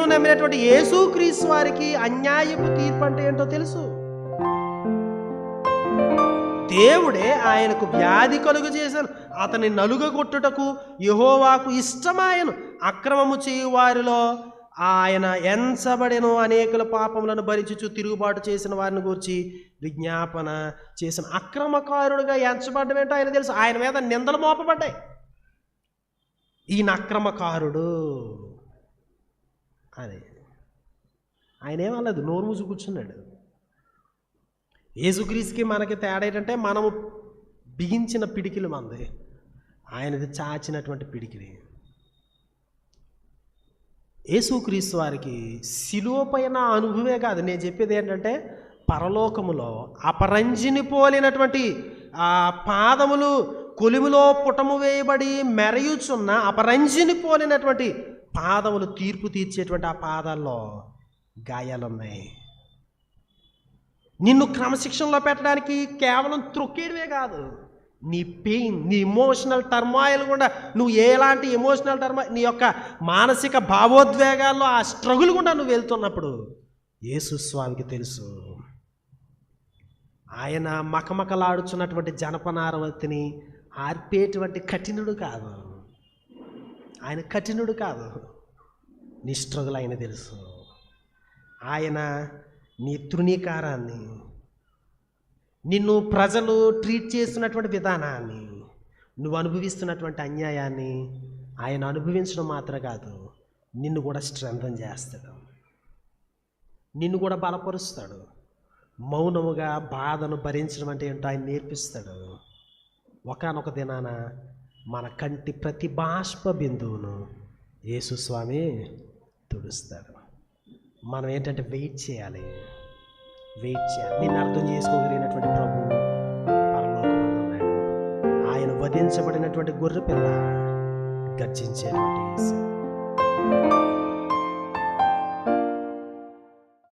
నేను నమ్మినటువంటి యేసుక్రీస్తు వారికి అన్యాయపు తీర్పు అంటే ఏంటో తెలుసు? దేవుడే ఆయనకు వ్యాధి కలుగు చేశాను అతని నలుగ కొట్టుటకు యహోవాకు ఇష్టమాయను. అక్రమము చేయు వారిలో ఆయన ఎంచబడెను. అనేకుల పాపములను భరించుచు తిరుగుబాటు చేసిన వారిని గురించి విజ్ఞాపన చేసిన అక్రమకారుడుగా ఎంచబడ్డం ఏంటో ఆయన తెలుసు. ఆయన మీద నిందలు మోపబడ్డాయి. ఈయన అక్రమకారుడు. అని ఆయన ఏమనలేదు నోరు మూసి కూర్చున్నాడు. యేసుక్రీస్తుకి మనకి తేడా ఏంటంటే మనము బిగించిన పిడికిలు మంది. ఆయనది చాచినటువంటి పిడికిలి. యేసుక్రీస్తు వారికి శిలువ పైన కాదు. నేను చెప్పేది ఏంటంటే పరలోకములో అపరంజిని పోలినటువంటి ఆ పాదములు కొలిమిలో పుటము వేయబడి మెరయుచున్న అపరంజిని పోలినటువంటి పాదములు తీర్పు తీర్చేటువంటి ఆ పాదాల్లో గాయాలున్నాయి. నిన్ను క్రమశిక్షణలో పెట్టడానికి కేవలం త్రొక్కేయడమే కాదు knee pain knee emotional turmoil కూడా నువ్వు ఎలాంటి ఎమోషనల్ టర్మా నీ యొక్క మానసిక భావోద్వేగాల్లో ఆ స్ట్రగుల్ కూడా నువ్వు వెళ్తున్నప్పుడు యేసుస్వామికి తెలుసు. ఆయన మకమకలాడుచున్నటువంటి జనపనారవతిని ఆర్పేటువంటి కఠినుడు కాదు. ఆయన కఠినుడు కాదు. నీ స్ట్రగుల్ ఆయన తెలుసు. ఆయన నీ తృణీకారాన్ని నిన్ను ప్రజలు ట్రీట్ చేస్తున్నటువంటి విధానాన్ని నువ్వు అనుభవిస్తున్నటువంటి అన్యాయాన్ని ఆయన అనుభవించడం మాత్రం కాదు నిన్ను కూడా స్ట్రెంథన్ చేస్తాడు. నిన్ను కూడా బలపరుస్తాడు. మౌనముగా బాధను భరించడం అంటే ఏంటో ఆయన నేర్పిస్తాడు. ఒకనొక దినాన మన కంటి ప్రతి బాష్ప బిందువును యేసుస్వామి తుడుస్తాడు మనం ఏంటంటే వెయిట్ చేయాలి. వెయిట్ చేయాలి. నేను అర్థం చేసుకోగలిగినటువంటి ప్రభు ఆయన వధించబడినటువంటి గుర్రపిల్ల గర్జించేటువంటి